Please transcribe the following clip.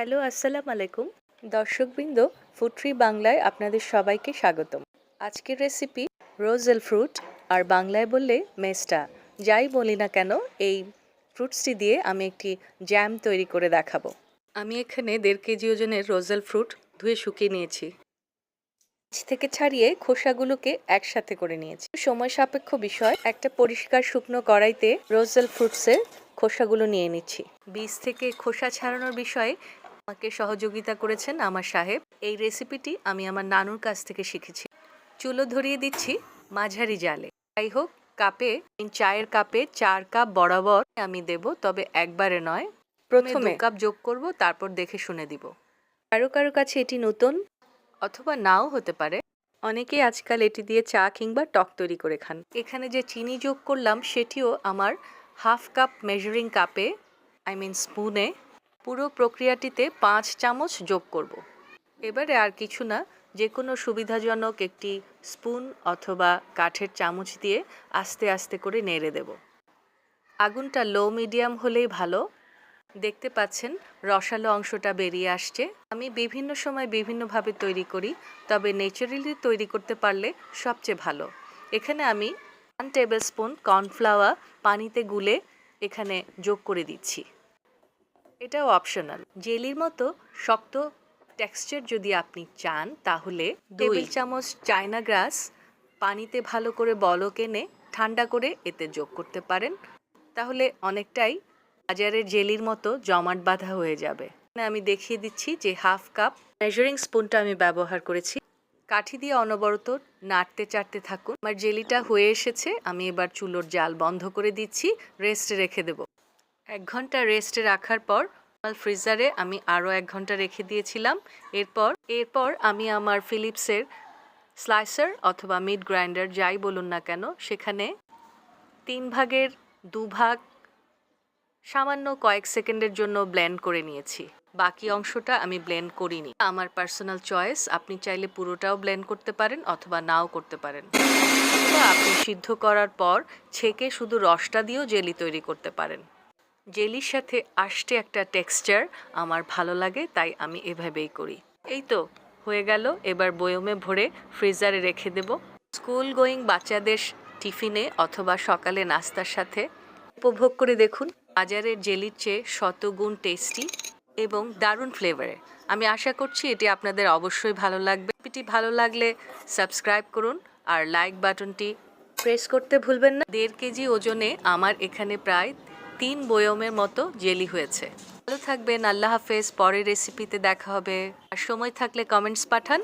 Hello, আসসালামু আলাইকুম। দর্শকবৃন্দ ফুট্রি বাংলায় আপনাদের সবাইকে স্বাগতম। আজকের রেসিপি রোজেল ফ্রুট আর বাংলায় বললে মেস্টা যাই বলি না কেন, এই ফ্রুটসটি দিয়ে আমি একটি জ্যাম তৈরি করে দেখাবো। আমি এখানে দেড় কেজি ওজনের রোজেল ফ্রুট ধুয়ে শুকিয়ে নিয়েছি। থেকে ছাড়িয়ে খোসাগুলোকে একসাথে করে নিয়েছি। সময় সাপেক্ষ বিষয়, একটা পরিষ্কার শুকনো কড়াইতে রোজেল ফ্রুটসের খোসাগুলো নিয়ে নিচ্ছি। বীজ থেকে খোসা ছাড়ানোর বিষয়ে আমাকে সহযোগিতা করেছেন আমার সাহেব। এই রেসিপিটি আমি আমার নানুর কাছ থেকে শিখেছি। চুলো ধরিয়ে দিচ্ছি মাঝারি জালে। যাই হোক কাপে চায়ের কাপে চার কাপ বরাবর আমি দেব তবে একবারে নয়। প্রথমে কাপ যোগ করব তারপর দেখে শুনে দিব। কারও কারও কাছে এটি নতুন অথবা নাও হতে পারে। অনেকেই আজকাল এটি দিয়ে চা কিংবা টক তৈরি করে খান। এখানে যে চিনি যোগ করলাম সেটিও আমার হাফ কাপ মেজারিং কাপে আই মিন স্পুনে পুরো প্রক্রিয়াটিতে পাঁচ চামচ যোগ করব। এবারে আর কিছু না যে কোনো সুবিধাজনক একটি স্পুন অথবা কাঠের চামচ দিয়ে আস্তে আস্তে করে নেড়ে দেব। আগুনটা লো মিডিয়াম হলেই ভালো। দেখতে পাচ্ছেন, রসালো অংশটা বেরিয়ে আসছে। আমি বিভিন্ন সময় বিভিন্নভাবে তৈরি করি, তবে ন্যাচারালি তৈরি করতে পারলে সবচেয়ে ভালো। এখানে আমি ওয়ান টেবিল স্পুন কর্নফ্লাওয়ার পানিতে গুলে এখানে যোগ করে দিচ্ছি। এটাও অপশনাল জেলির মতো শক্ত টেক্সচার যদি আপনি চান তাহলে টেবিল চামচ চায়না গ্রাস পানিতে ভালো করে বলক এনে ঠান্ডা করে এতে যোগ করতে পারেন। তাহলে অনেকটাই বাজারের জেলির মতো জমাট বাঁধা হয়ে যাবে। আমি দেখিয়ে দিচ্ছি যে হাফ কাপ মেজারিং স্পুনটা আমি ব্যবহার করেছি। কাঠি দিয়ে অনবরত নাড়তে চাড়তে থাকুন। আমার জেলিটা হয়ে এসেছে আমি এবার চুলোর জাল বন্ধ করে দিচ্ছি রেস্টে রেখে দেব। এক ঘণ্টা রেস্টে রাখার পর আমার ফ্রিজারে আমি আরও এক ঘণ্টা রেখে দিয়েছিলাম। এরপর এরপর আমি আমার ফিলিপসের স্লাইসার অথবা মিড গ্রাইন্ডার যাই বলুন না কেন, সেখানে তিন ভাগের দু ভাগ সামান্য কয়েক সেকেন্ডের জন্য ব্লেন্ড করে নিয়েছি। বাকি অংশটা আমি ব্লেন্ড করিনি। আমার পার্সোনাল চয়েস আপনি চাইলে পুরোটাও ব্লেন্ড করতে পারেন অথবা নাও করতে পারেন। আপনি সিদ্ধ করার পর, ছেঁকে শুধু রসটা দিয়েও জেলি তৈরি করতে পারেন। জেলির সাথে আসতে একটা টেক্সচার আমার ভালো লাগে, তাই আমি এভাবেই করি। এই তো, হয়ে গেল, এবার বয়মে ভরে ফ্রিজারে রেখে দেব। স্কুল গোয়িং বাচ্চাদের টিফিনে অথবা সকালে নাস্তার সাথে উপভোগ করে দেখুন বাজারের জেলির চেয়ে শতগুণ টেস্টি এবং দারুণ ফ্লেভারে আমি আশা করছি এটি আপনাদের অবশ্যই ভালো লাগবে। এটি ভালো লাগলে সাবস্ক্রাইব করুন আর লাইক বাটনটি প্রেস করতে ভুলবেন না। দেড় কেজি ওজনে আমার এখানে প্রায় তিন বয়মের মতো জেলি হয়েছে। ভালো থাকবেন, আল্লাহ হাফেজ, পরের রেসিপিতে দেখা হবে। আর সময় থাকলে কমেন্টস পাঠান।